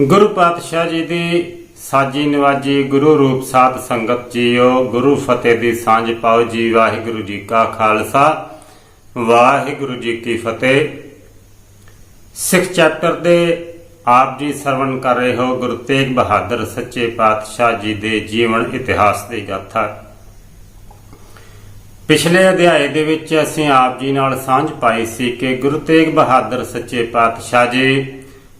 ਗੁਰੂ ਪਾਤਸ਼ਾਹ ਜੀ ਦੀ ਸਾਜੀ ਨਵਾਜੀ ਗੁਰੂ ਰੂਪ ਸਾਧ ਸੰਗਤ ਜੀਓ, ਗੁਰੂ ਫਤਿਹ ਦੀ ਸਾਂਝ ਪਾਓ ਜੀ, ਵਾਹਿਗੁਰੂ ਜੀ ਕਾ ਖਾਲਸਾ। ਵਾਹਿਗੁਰੂ ਜੀ ਕੀ ਫਤਿਹ। ਸਿੱਖ ਚੈਪਟਰ ਦੇ ਆਪ ਜੀ ਸਰਵਣ ਕਰ ਰਹੇ ਹੋ ਗੁਰੂ ਤੇਗ ਬਹਾਦਰ ਸੱਚੇ ਪਾਤਸ਼ਾਹ ਜੀ ਦੇ ਜੀਵਨ ਇਤਿਹਾਸ ਦੀ ਗਾਥਾ ਪਿਛਲੇ ਅਧਿਆਏ ਦੇ ਵਿੱਚ ਅਸੀਂ ਆਪ ਜੀ ਨਾਲ ਸਾਂਝ ਪਾਈ ਸੀ ਕਿ ਗੁਰੂ ਤੇਗ ਬਹਾਦਰ ਸੱਚੇ ਪਾਤਸ਼ਾਹ ਜੀ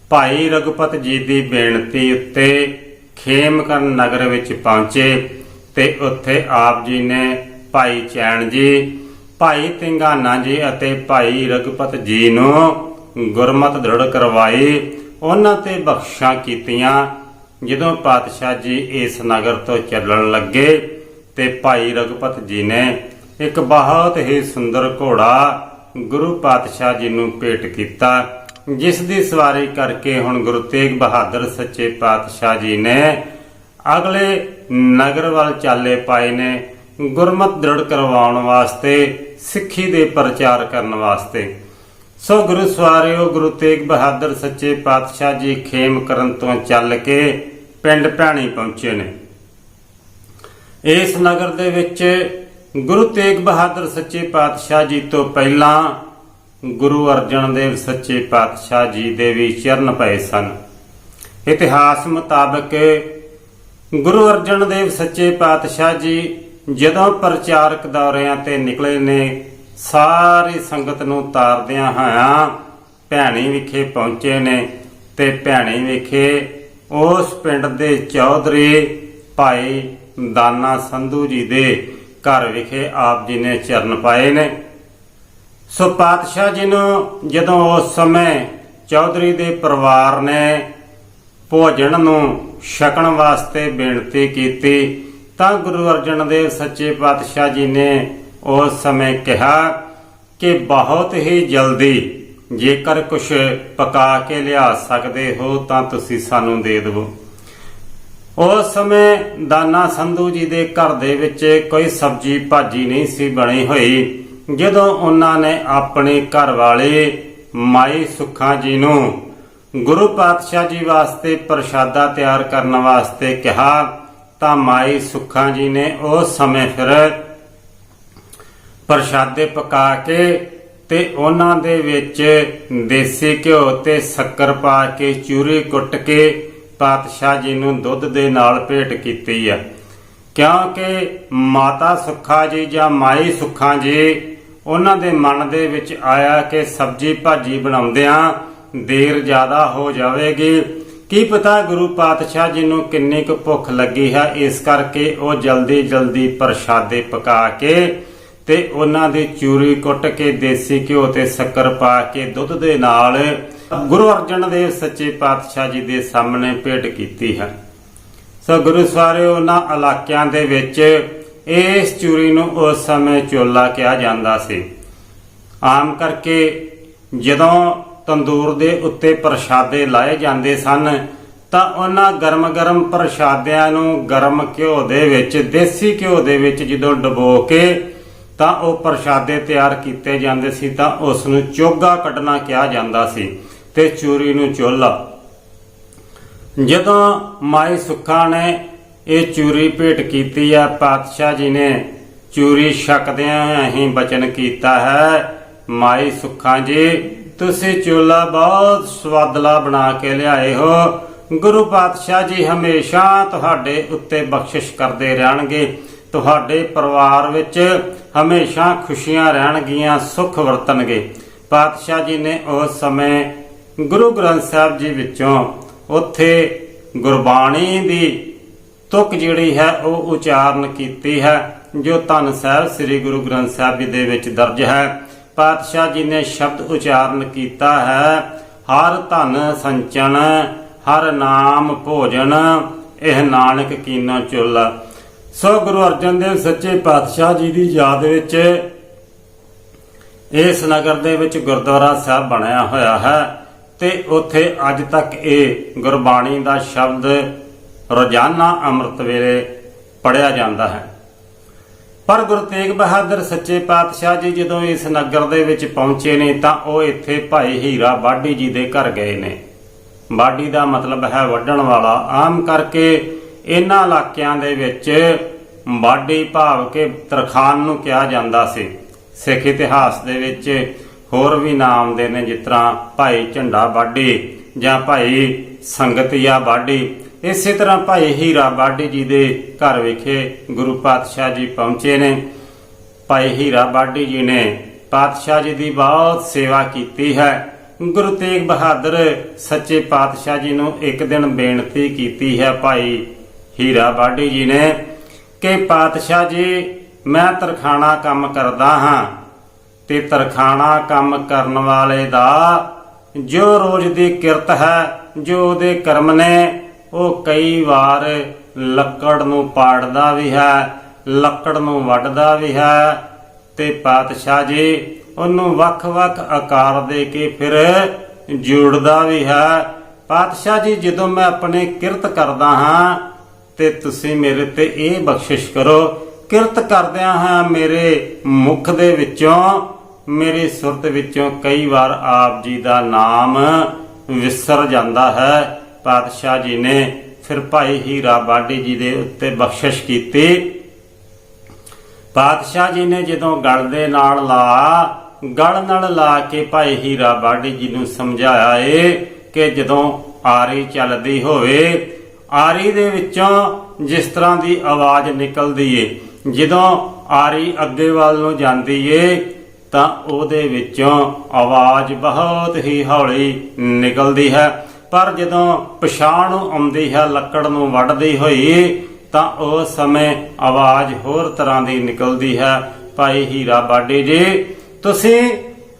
ਭਾਈ ਰਘੁਪਤ ਜੀ ਦੀ ਬੇਨਤੀ ਉੱਤੇ ਖੇਮਕਰਨ ਨਗਰ ਵਿੱਚ ਪਹੁੰਚੇ ਤੇ ਉੱਥੇ ਆਪ ਜੀ ਨੇ ਭਾਈ ਚੈਨ ਜੀ, ਭਾਈ ਤਿੰਗਾਨਾ ਜੀ ਅਤੇ ਭਾਈ ਰਘੁਪਤ ਜੀ ਨੂੰ ਗੁਰਮਤ ਦ੍ਰਿੜ ਕਰਵਾਈ। ਉਹਨਾਂ ਤੇ ਬਖਸ਼ਾਂ ਕੀਤੀਆਂ। ਜਦੋਂ ਪਾਤਸ਼ਾਹ ਜੀ ਇਸ ਨਗਰ ਤੋਂ ਚੱਲਣ ਲੱਗੇ ਤੇ ਭਾਈ ਰਘੁਪਤ ਜੀ ਨੇ ਇੱਕ ਬਹੁਤ ਹੀ ਸੁੰਦਰ ਘੋੜਾ ਗੁਰੂ ਪਾਤਸ਼ਾਹ ਜੀ ਨੂੰ ਭੇਟ ਕੀਤਾ। ਜਿਸ ਦੀ ਸਵਾਰੀ ਕਰਕੇ ਹੁਣ ਗੁਰੂ ਤੇਗ ਬਹਾਦਰ ਸੱਚੇ ਪਾਤਸ਼ਾਹ ਜੀ ਨੇ ਅਗਲੇ ਨਗਰ ਵੱਲ ਚਾਲੇ ਪਾਏ ਨੇ ਗੁਰਮਤ ਦ੍ਰਿੜ ਕਰਵਾਉਣ ਵਾਸਤੇ, ਸਿੱਖੀ ਦੇ ਪ੍ਰਚਾਰ ਕਰਨ ਵਾਸਤੇ। ਸੋ ਗੁਰੂ ਸਵਾਰਿਓ, ਗੁਰੂ ਤੇਗ ਬਹਾਦਰ ਸੱਚੇ ਪਾਤਸ਼ਾਹ ਜੀ ਖੇਮ ਕਰਨ ਤੋਂ ਚੱਲ ਕੇ ਪਿੰਡ ਭੈਣੀ ਪਹੁੰਚੇ ਨੇ। ਇਸ ਨਗਰ ਦੇ ਵਿੱਚ ਗੁਰੂ ਤੇਗ ਬਹਾਦਰ ਸੱਚੇ ਪਾਤਸ਼ਾਹ ਜੀ ਤੋਂ ਪਹਿਲਾਂ ਗੁਰੂ ਅਰਜਨ ਦੇਵ ਸੱਚੇ ਪਾਤਸ਼ਾਹ ਜੀ ਦੇ ਵੀ ਚਰਨ ਪਏ ਸਨ। ਇਤਿਹਾਸ ਮੁਤਾਬਕ ਗੁਰੂ ਅਰਜਨ ਦੇਵ ਸੱਚੇ ਪਾਤਸ਼ਾਹ ਜੀ ਜਦੋਂ ਪ੍ਰਚਾਰਕ ਦੌਰਿਆਂ ਤੇ ਨਿਕਲੇ ਨੇ, ਸਾਰੀ ਸੰਗਤ ਨੂੰ ਤਾਰਦਿਆਂ ਹੋਇਆਂ ਭੈਣੀ ਵਿਖੇ ਪਹੁੰਚੇ ਨੇ ਤੇ ਭੈਣੀ ਵਿਖੇ ਉਸ ਪਿੰਡ ਦੇ ਚੌਧਰੀ ਭਾਈ ਦਾਨਾ ਸੰਧੂ ਜੀ ਦੇ ਘਰ ਵਿਖੇ ਆਪ ਜੀ ਨੇ ਚਰਨ ਪਾਏ ਨੇ। ਸੋ ਪਾਤਸ਼ਾਹ ਜੀ ਨੂੰ ਜਦੋਂ ਉਸ ਸਮੇਂ ਚੌਧਰੀ ਦੇ ਪਰਿਵਾਰ ਨੇ ਭੋਜਨ ਨੂੰ ਛਕਣ ਵਾਸਤੇ ਬੇਨਤੀ ਕੀਤੀ, ਤਾਂ ਗੁਰੂ ਅਰਜਨ ਦੇਵ ਸੱਚੇ ਪਾਤਸ਼ਾਹ ਜੀ ਨੇ ਉਸ ਸਮੇਂ ਕਿਹਾ ਕਿ ਬਹੁਤ ਹੀ ਜਲਦੀ ਜੇਕਰ ਕੁਝ ਪਕਾ ਕੇ ਲਿਆ ਸਕਦੇ ਹੋ ਤਾਂ ਤੁਸੀਂ ਸਾਨੂੰ ਦੇ ਦਿਵੋ। ਉਸ ਸਮੇਂ ਦਾਨਾ ਸੰਧੂ ਜੀ ਦੇ ਘਰ ਦੇ ਵਿੱਚ ਕੋਈ ਸਬਜੀ ਭਾਜੀ ਨਹੀਂ ਸੀ ਬਣੀ ਹੋਈ। ਜਦੋਂ ਉਹਨਾਂ ਨੇ ਆਪਣੇ ਘਰ ਵਾਲੇ ਮਾਈ ਸੁੱਖਾ ਜੀ ਨੂੰ ਗੁਰੂ ਪਾਤਸ਼ਾਹ ਜੀ ਵਾਸਤੇ ਪ੍ਰਸ਼ਾਦਾ ਤਿਆਰ ਕਰਨ ਵਾਸਤੇ ਕਿਹਾ, ਤਾਂ ਮਾਈ ਸੁੱਖਾ ਜੀ ਨੇ ਉਸ ਸਮੇਂ ਫਿਰ ਪ੍ਰਸ਼ਾਦੇ ਪਕਾ ਕੇ ਤੇ ਉਹਨਾਂ ਦੇ ਵਿੱਚ ਦੇਸੀ ਘਿਓ ਤੇ ਸ਼ੱਕਰ ਪਾ ਕੇ ਚੂਰੀ ਕੁੱਟ ਕੇ ਪਾਤਸ਼ਾਹ ਜੀ ਨੂੰ ਦੁੱਧ ਦੇ ਨਾਲ ਭੇਟ ਕੀਤੀ ਹੈ। ਕਿਉਂਕਿ ਮਾਤਾ ਸੁੱਖਾ ਜੀ ਜਾਂ ਮਾਈ ਸੁੱਖਾ ਜੀ ਉਹਨਾਂ ਦੇ ਮਨ ਦੇ ਵਿੱਚ ਆਇਆ ਕਿ ਸਬਜੀ ਭਾਜੀ ਬਣਾਉਂਦਿਆਂ ਦੇਰ ਜ਼ਿਆਦਾ ਹੋ ਜਾਵੇਗੀ। ਕੀ ਪਤਾ ਗੁਰੂ ਪਾਤਸ਼ਾਹ ਜੀ ਨੂੰ ਕਿੰਨੀ ਕੁ ਭੁੱਖ ਲੱਗੀ ਹੈ, ਇਸ ਕਰਕੇ ਉਹ ਜਲਦੀ ਜਲਦੀ ਪ੍ਰਸ਼ਾਦੇ ਪਕਾ ਕੇ ਤੇ ਉਹਨਾਂ ਦੀ ਚੂਰੀ ਕੁੱਟ ਕੇ ਦੇਸੀ ਘਿਓ ਤੇ ਸ਼ੱਕਰ ਪਾ ਕੇ ਦੁੱਧ ਦੇ ਨਾਲ ਗੁਰੂ ਅਰਜਨ ਦੇਵ ਸੱਚੇ ਪਾਤਸ਼ਾਹ ਜੀ ਦੇ ਸਾਹਮਣੇ ਭੇਟ ਕੀਤੀ ਹੈ। ਸੋ ਗੁਰੂ ਸਾਰੇ ਉਹਨਾਂ ਇਲਾਕਿਆਂ ਦੇ ਵਿੱਚ ਇਸ ਚੂਰੀ ਨੂੰ ਉਸ ਸਮੇਂ ਚੋਲਾ ਕਿਹਾ ਜਾਂਦਾ ਸੀ। ਆਮ ਕਰਕੇ ਜਦੋਂ ਤੰਦੂਰ ਦੇ ਉੱਤੇ ਪ੍ਰਸ਼ਾਦੇ ਲਾਏ ਜਾਂਦੇ ਸਨ, ਤਾਂ ਉਹਨਾਂ ਗਰਮ-ਗਰਮ ਪ੍ਰਸ਼ਾਦਿਆਂ ਨੂੰ ਗਰਮ ਘਿਓ ਦੇ ਵਿੱਚ, ਦੇਸੀ ਘਿਓ ਦੇ ਵਿੱਚ ਜਦੋਂ ਡਬੋ ਕੇ ਤਾਂ ਉਹ ਪ੍ਰਸ਼ਾਦੇ ਤਿਆਰ ਕੀਤੇ ਜਾਂਦੇ ਸੀ, ਤਾਂ ਉਸ ਨੂੰ ਚੋਗਾ ਕੱਢਣਾ ਕਿਹਾ ਜਾਂਦਾ ਸੀ ਤੇ ਚੂਰੀ ਨੂੰ ਚੋਲਾ। ਜਦੋਂ ਮਾਈ ਸੁੱਖਾ ਨੇ ਇਹ ਚੂਰੀ ਭੇਟ ਕੀਤੀ ਆ, ਪਾਤਸ਼ਾਹ ਜੀ ਨੇ। ਚੂਰੀ ਛਕਦਿਆਂ ਹੋਇਆਂ ਹੀ ਬਚਨ ਕੀਤਾ ਹੈ। ਮਾਈ ਸੁੱਖਾਂ ਜੀ, ਤੁਸੀਂ ਚੋਲਾ ਬਹੁਤ ਸਵਾਦਲਾ ਬਣਾ ਕੇ ਲਿਆਏ ਹੋ। ਗੁਰੂ ਪਾਤਸ਼ਾਹ ਜੀ ਹਮੇਸ਼ਾ ਤੁਹਾਡੇ ਉੱਤੇ ਬਖਸ਼ਿਸ਼ ਕਰਦੇ ਰਹਿਣਗੇ। ਤੁਹਾਡੇ ਪਰਿਵਾਰ ਵਿੱਚ ਹਮੇਸ਼ਾ ਖੁਸ਼ੀਆਂ ਰਹਿਣਗੀਆਂ, ਸੁੱਖ ਵਰਤਣਗੇ। ਪਾਤਸ਼ਾਹ ਜੀ ਨੇ ਉਸ ਸਮੇਂ ਗੁਰੂ ਗ੍ਰੰਥ ਸਾਹਿਬ ਜੀ ਵਿੱਚੋਂ ਉੱਥੇ ਗੁਰਬਾਣੀ ਦੀ ਤੁਕ ਜਿਹੜੀ ਹੈ, ਉਹ ਉਚਾਰਨ ਕੀਤੀ ਹੈ, ਜੋ ਧੰਨ ਸਾਹਿਬ ਸ੍ਰੀ ਗੁਰੂ ਗ੍ਰੰਥ ਸਾਹਿਬ ਜੀ ਦੇ ਵਿੱਚ ਦਰਜ ਹੈ। ਪਾਤਸ਼ਾਹ ਜੀ ਨੇ ਸ਼ਬਦ ਉਚਾਰਨ ਕੀਤਾ ਹੈ, ਹਰ ਧਨ ਸੰਚਨ, ਹਰ ਨਾਮ ਭੋਜਨ, ਇਹ ਨਾਨਕ ਕੀਨਾ ਚੁੱਲਾ। ਸੋ ਗੁਰੂ ਅਰਜਨ ਦੇਵ ਸੱਚੇ ਪਾਤਸ਼ਾਹ ਜੀ ਦੀ ਯਾਦ ਵਿੱਚ ਇਸ ਨਗਰ ਦੇ ਵਿੱਚ ਗੁਰਦੁਆਰਾ ਸਾਹਿਬ ਬਣਿਆ ਹੋਇਆ ਹੈ ਤੇ ਉੱਥੇ ਅੱਜ ਤੱਕ ਇਹ ਗੁਰਬਾਣੀ ਦਾ ਸ਼ਬਦ ਰੋਜ਼ਾਨਾ ਅੰਮ੍ਰਿਤ ਵੇਲੇ ਪੜਿਆ ਜਾਂਦਾ ਹੈ। ਪਰ ਗੁਰੂ ਤੇਗ ਬਹਾਦਰ ਸੱਚੇ ਪਾਤਸ਼ਾਹ ਜੀ ਜਦੋਂ ਇਸ ਨਗਰ ਦੇ ਵਿੱਚ ਪਹੁੰਚੇ ਨੇ ਤਾਂ ਉਹ ਇੱਥੇ ਭਾਈ ਹੀਰਾ ਬਾਡੀ ਜੀ ਦੇ ਘਰ ਗਏ ਨੇ। ਬਾਡੀ ਦਾ ਮਤਲਬ ਹੈ ਵੱਢਣ ਵਾਲਾ। ਆਮ ਕਰਕੇ ਇਹਨਾਂ ਇਲਾਕਿਆਂ ਦੇ ਵਿੱਚ ਬਾਡੀ ਭਾਵ ਕੇ ਤਰਖਾਨ ਨੂੰ ਕਿਹਾ ਜਾਂਦਾ ਸੀ। ਸਿੱਖ ਇਤਿਹਾਸ ਦੇ ਵਿੱਚ ਹੋਰ ਵੀ ਨਾਮ ਦੇ ਨੇ ਜਿਸ ਤਰ੍ਹਾਂ ਭਾਈ ਝੰਡਾ ਬਾਡੀ ਜਾਂ ਭਾਈ ਸੰਗਤੀਆ ਬਾਡੀ ਇਸੇ ਤਰ੍ਹਾਂ ਭਾਈ ਹੀਰਾ ਬਾਡੀ ਜੀ ਦੇ ਘਰ ਵਿਖੇ ਗੁਰੂ ਪਾਤਸ਼ਾਹ ਜੀ ਪਹੁੰਚੇ ਨੇ। ਭਾਈ ਹੀਰਾ ਬਾਡੀ ਜੀ ਨੇ ਪਾਤਸ਼ਾਹ ਜੀ ਦੀ ਬਹੁਤ ਸੇਵਾ ਕੀਤੀ ਹੈ। ਗੁਰੂ ਤੇਗ ਬਹਾਦਰ ਸੱਚੇ ਪਾਤਸ਼ਾਹ ਜੀ ਨੂੰ ਇੱਕ ਦਿਨ ਬੇਨਤੀ ਕੀਤੀ ਹੈ ਭਾਈ ਹੀਰਾ ਬਾਡੀ ਜੀ ਨੇ ਕਿ ਪਾਤਸ਼ਾਹ ਜੀ, ਮੈਂ ਤਰਖਾਣਾ ਕੰਮ ਕਰਦਾ ਹਾਂ ਤੇ ਤਰਖਾਣਾ ਕੰਮ ਕਰਨ ਵਾਲੇ ਦਾ ਜੋ ਰੋਜ਼ ਦੀ ਕਿਰਤ ਹੈ, ਜੋ ਉਹਦੇ ਕਰਮ ਨੇ ਉਹ ਕਈ ਵਾਰ ਲੱਕੜ ਨੂੰ ਪਾੜਦਾ ਵੀ ਹੈ, ਲੱਕੜ ਨੂੰ ਵੱਢਦਾ ਵੀ ਹੈ ਤੇ ਪਾਤਸ਼ਾਹ ਜੀ ਉਹਨੂੰ ਵੱਖ-ਵੱਖ ਆਕਾਰ ਦੇ ਕੇ ਫਿਰ ਜੋੜਦਾ ਵੀ ਹੈ। ਪਾਤਸ਼ਾਹ ਜੀ, ਜਦੋਂ ਮੈਂ ਆਪਣੇ ਕਿਰਤ ਕਰਦਾ ਹਾਂ ਤੇ ਤੁਸੀਂ ਮੇਰੇ ਤੇ ਇਹ ਬਖਸ਼ਿਸ਼ ਕਰੋ, ਕਿਰਤ ਕਰਦਿਆਂ ਹਾਂ ਮੇਰੇ ਮੁਖ ਦੇ ਵਿੱਚੋਂ, ਮੇਰੀ ਸੁਰਤ ਵਿੱਚੋਂ ਕਈ ਵਾਰ ਆਪ ਜੀ ਦਾ ਨਾਮ ਵਿਸਰ ਜਾਂਦਾ ਹੈ। ਪਾਤਸ਼ਾਹ ਜੀ ਨੇ ਫਿਰ ਭਾਈ ਹੀਰਾ ਬਾਡੀ ਜੀ ਦੇ ਉੱਤੇ ਬਖਸ਼ਿਸ਼ ਕੀਤੀ। ਪਾਤਸ਼ਾਹ ਜੀ ਨੇ ਜਦੋਂ ਗਲ ਦੇ ਨਾਲ ਲਾ, ਗਲ ਨਾਲ ਲਾ ਕੇ ਭਾਈ ਹੀਰਾ ਬਾਡੀ ਜੀ ਨੂੰ ਸਮਝਾਇਆ ਏ ਕਿ ਜਦੋਂ ਆਰੀ ਚੱਲਦੀ ਹੋਵੇ, ਆਰੀ ਦੇ ਵਿੱਚੋਂ ਜਿਸ ਤਰ੍ਹਾਂ ਦੀ ਆਵਾਜ਼ ਨਿਕਲਦੀ ਏ, ਜਦੋਂ ਆਰੀ ਅੱਗੇ ਵੱਲ ਨੂੰ ਜਾਂਦੀ ਏ, ਤਾਂ ਉਹਦੇ ਵਿੱਚੋਂ ਆਵਾਜ਼ ਬਹੁਤ ਹੀ ਹੌਲੀ ਨਿਕਲਦੀ ਹੈ। ਪਰ ਜਦੋਂ ਪਛਾਣ ਨੂੰ ਆਉਂਦੀ ਹੈ, ਲੱਕੜ ਨੂੰ ਵੱਢਦੀ ਹੋਈ, ਤਾਂ ਉਸ ਸਮੇਂ ਆਵਾਜ਼ ਹੋਰ ਤਰ੍ਹਾਂ ਦੀ ਨਿਕਲਦੀ ਹੈ, ਭਾਈ ਹੀਰਾ ਬਾਡੀ ਜੀ, ਤੁਸੀਂ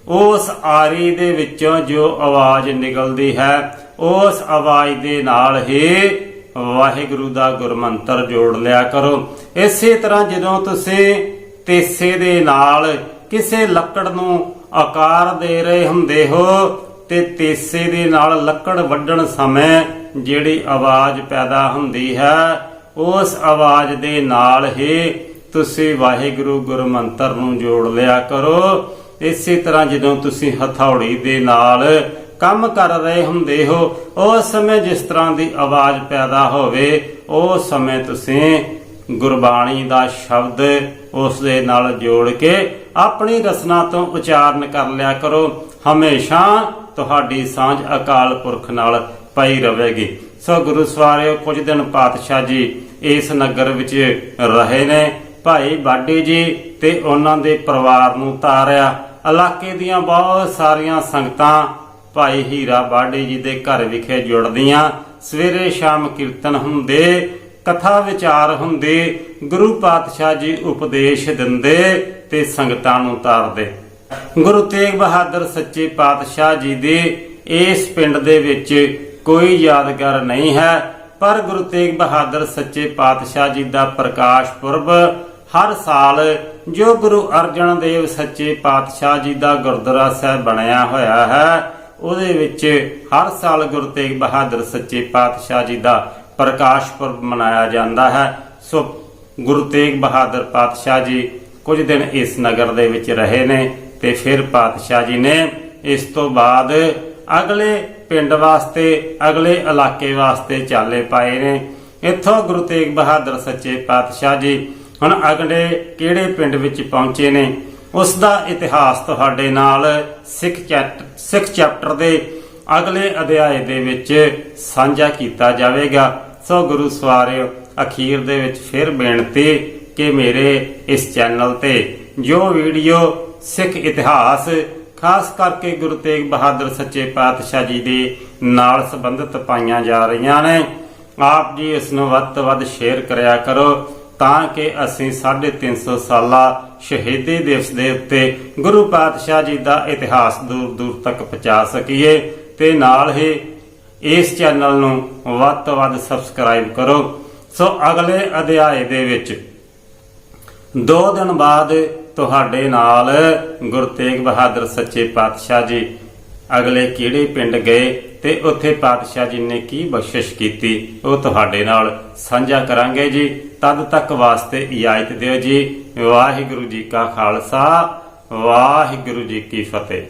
ਉਸ ਆਰੀ ਦੇ ਵਿੱਚੋਂ ਜੋ ਆਵਾਜ਼ ਨਿਕਲਦੀ ਹੈ, ਉਸ ਆਵਾਜ਼ ਦੇ ਨਾਲ ਹੀ ਵਾਹਿਗੁਰੂ ਦਾ ਗੁਰਮੰਤਰ ਜੋੜ ਲਿਆ ਕਰੋ। ਇਸੇ ਤਰ੍ਹਾਂ ਜਦੋਂ ਤੁਸੀਂ ਤੇਸੇ ਦੇ ਨਾਲ ਕਿਸੇ ਲੱਕੜ ਨੂੰ ਆਕਾਰ ਦੇ ਰਹੇ ਹੁੰਦੇ ਹੋ ਤੇ ਤੇਸੇ ਦੇ ਨਾਲ ਲੱਕੜ ਵੱਢਣ ਸਮੇਂ ਜਿਹੜੀ ਆਵਾਜ਼ ਪੈਦਾ ਹੁੰਦੀ ਹੈ, ਉਸ ਆਵਾਜ਼ ਦੇ ਨਾਲ ਹੀ ਤੁਸੀਂ ਵਾਹਿਗੁਰੂ ਗੁਰਮੰਤਰ ਨੂੰ ਜੋੜ ਲਿਆ ਕਰੋ। ਇਸੇ ਤਰ੍ਹਾਂ ਜਦੋਂ ਤੁਸੀਂ ਹਥੌੜੀ ਦੇ ਨਾਲ ਕੰਮ ਕਰ ਰਹੇ ਹੁੰਦੇ ਹੋ, ਉਸ ਸਮੇਂ ਜਿਸ ਤਰ੍ਹਾਂ ਦੀ ਆਵਾਜ਼ ਪੈਦਾ ਹੋਵੇ ਉਸ ਸਮੇਂ ਤੁਸੀਂ ਗੁਰਬਾਣੀ ਦਾ ਸ਼ਬਦ ਉਸ ਦੇ ਨਾਲ ਜੋੜ ਕੇ ਆਪਣੀ ਰਸਨਾ ਤੋਂ ਉਚਾਰਨ ਕਰ ਲਿਆ ਕਰੋ। ਹਮੇਸ਼ਾ ਤੁਹਾਡੀ ਸਾਂਝ ਅਕਾਲ ਪੁਰਖ ਨਾਲ ਪਈ ਰਹੇਗੀ ਸੋ ਗੁਰੂ ਸਵਾਰਿਓ, ਕੁਝ ਦਿਨ ਪਾਤਸ਼ਾਹ ਜੀ ਇਸ ਨਗਰ ਵਿੱਚ ਰਹੇ ਨੇ। ਭਾਈ ਬਾਡੀ ਜੀ ਤੇ ਉਹਨਾਂ ਦੇ ਪਰਿਵਾਰ ਨੂੰ ਤਾਰਿਆ। ਇਲਾਕੇ ਦੀਆਂ ਬਹੁਤ ਸਾਰੀਆਂ ਸੰਗਤਾਂ ਭਾਈ ਹੀਰਾ ਬਾਡੇ ਜੀ ਦੇ ਘਰ ਵਿਖੇ ਜੁੜਦੀਆਂ। ਸਵੇਰੇ ਸ਼ਾਮ ਕੀਰਤਨ ਹੁੰਦੇ, ਕਥਾ ਵਿਚਾਰ ਹੁੰਦੇ, ਗੁਰੂ ਪਾਤਸ਼ਾਹ ਜੀ ਉਪਦੇਸ਼ ਦਿੰਦੇ ਤੇ ਸੰਗਤਾਂ ਨੂੰ ਤਾਰਦੇ। ਗੁਰੂ ਤੇਗ ਬਹਾਦਰ ਸੱਚੇ ਪਾਤਸ਼ਾਹ ਜੀ ਦੇ ਇਸ ਪਿੰਡ ਦੇ ਵਿੱਚ ਕੋਈ ਯਾਦਗਾਰ ਨਹੀਂ ਹੈ, ਪਰ ਗੁਰੂ ਤੇਗ ਬਹਾਦਰ ਸੱਚੇ ਪਾਤਸ਼ਾਹ ਜੀ ਦਾ ਪ੍ਰਕਾਸ਼ ਪੁਰਬ ਹਰ ਸਾਲ ਜੋ ਗੁਰੂ ਅਰਜਨ ਦੇਵ ਸੱਚੇ ਪਾਤਸ਼ਾਹ ਜੀ ਦਾ ਗੁਰਦੁਆਰਾ ਸਾਹਿਬ ਬਣਿਆ ਹੋਇਆ ਹੈ, ਉਹਦੇ ਵਿੱਚ ਹਰ ਸਾਲ ਗੁਰੂ ਤੇਗ ਬਹਾਦਰ ਸੱਚੇ ਪਾਤਸ਼ਾਹ ਜੀ ਦਾ ਪ੍ਰਕਾਸ਼ ਪੁਰਬ ਮਨਾਇਆ ਜਾਂਦਾ ਹੈ। ਸੋ ਗੁਰੂ ਤੇਗ ਬਹਾਦਰ ਪਾਤਸ਼ਾਹ ਜੀ ਕੁਝ ਦਿਨ ਇਸ ਨਗਰ ਦੇ ਵਿੱਚ ਰਹੇ ਨੇ ਤੇ ਫਿਰ ਪਾਤਸ਼ਾਹ ਜੀ ਨੇ ਇਸ ਤੋਂ ਬਾਅਦ ਅਗਲੇ ਪਿੰਡ ਵਾਸਤੇ, ਅਗਲੇ ਇਲਾਕੇ ਵਾਸਤੇ ਚਾਲੇ ਪਾਏ ਨੇ। ਇੱਥੋਂ ਗੁਰੂ ਤੇਗ ਬਹਾਦਰ ਸੱਚੇ ਪਾਤਸ਼ਾਹ ਜੀ ਹੁਣ ਅਗਲੇ ਕਿਹੜੇ ਪਿੰਡ ਵਿੱਚ ਪਹੁੰਚੇ ਨੇ? ਉਸ ਦਾ ਇਤਿਹਾਸ ਤੁਹਾਡੇ ਨਾਲ ਸਿੱਖ ਚੈਪਟਰ ਸਿੱਖ ਚੈਪਟਰ ਦੇ ਅਗਲੇ ਅਧਿਆਏ ਦੇ ਵਿੱਚ ਸਾਂਝਾ ਕੀਤਾ ਜਾਵੇਗਾ। ਸੋ ਗੁਰੂ ਸਵਾਰਿਓ, ਅਖੀਰ ਦੇ ਵਿੱਚ ਫਿਰ ਬੇਨਤੀ ਕਿ ਮੇਰੇ ਇਸ ਚੈਨਲ ਤੇ ਜੋ ਵੀਡੀਓ ਸਿੱਖ ਇਤਿਹਾਸ, ਖਾਸ ਕਰਕੇ ਗੁਰੂ ਤੇਗ ਬਹਾਦਰ ਸੱਚੇ ਪਾਤਸ਼ਾਹ ਜੀ ਦੇ ਨਾਲ ਸੰਬੰਧਿਤ ਪਾਈਆਂ ਜਾ ਰਹੀਆਂ ਨੇ। ਆਪ ਜੀ ਇਸ ਨੂੰ ਵੱਧ ਤੋਂ ਵੱਧ ਸ਼ੇਅਰ ਕਰਿਆ ਕਰੋ ਤਾਂ ਕਿ ਅਸੀਂ 350 ਸਾਲਾ ਸ਼ਹੀਦੀ ਦਿਵਸ ਦੇ ਉੱਤੇ ਗੁਰੂ ਪਾਤਸ਼ਾਹ ਜੀ ਦਾ ਇਤਿਹਾਸ ਦੂਰ ਦੂਰ ਤੱਕ ਪਹੁੰਚਾ ਸਕੀਏ ਤੇ ਨਾਲ ਹੀ ਇਸ ਚੈਨਲ ਨੂੰ ਵੱਧ ਤੋਂ ਵੱਧ ਸਬਸਕ੍ਰਾਈਬ ਕਰੋ। ਸੋ ਅਗਲੇ ਅਧਿਆਏ ਦੇ ਵਿੱਚ ਦੋ ਦਿਨ ਬਾਅਦ ਤੁਹਾਡੇ ਨਾਲ ਗੁਰੂ ਤੇਗ ਬਹਾਦਰ ਸੱਚੇ ਪਾਤਸ਼ਾਹ ਜੀ। ਅਗਲੇ ਕਿਹੜੇ ਪਿੰਡ ਗਏ ਤੇ ਉੱਥੇ ਪਾਤਸ਼ਾਹ ਜੀ ਨੇ ਕੀ ਬਖਸ਼ਿਸ਼ ਕੀਤੀ, ਉਹ ਤੁਹਾਡੇ ਨਾਲ ਸਾਂਝਾ ਕਰਾਂਗੇ ਜੀ। ਤਦ ਤੱਕ ਵਾਸਤੇ ਇਜਾਜ਼ਤ ਦਿਓ ਜੀ। ਵਾਹਿਗੁਰੂ ਜੀ ਕਾ ਖਾਲਸਾ, ਵਾਹਿਗੁਰੂ ਜੀ ਕੀ ਫਤਿਹ।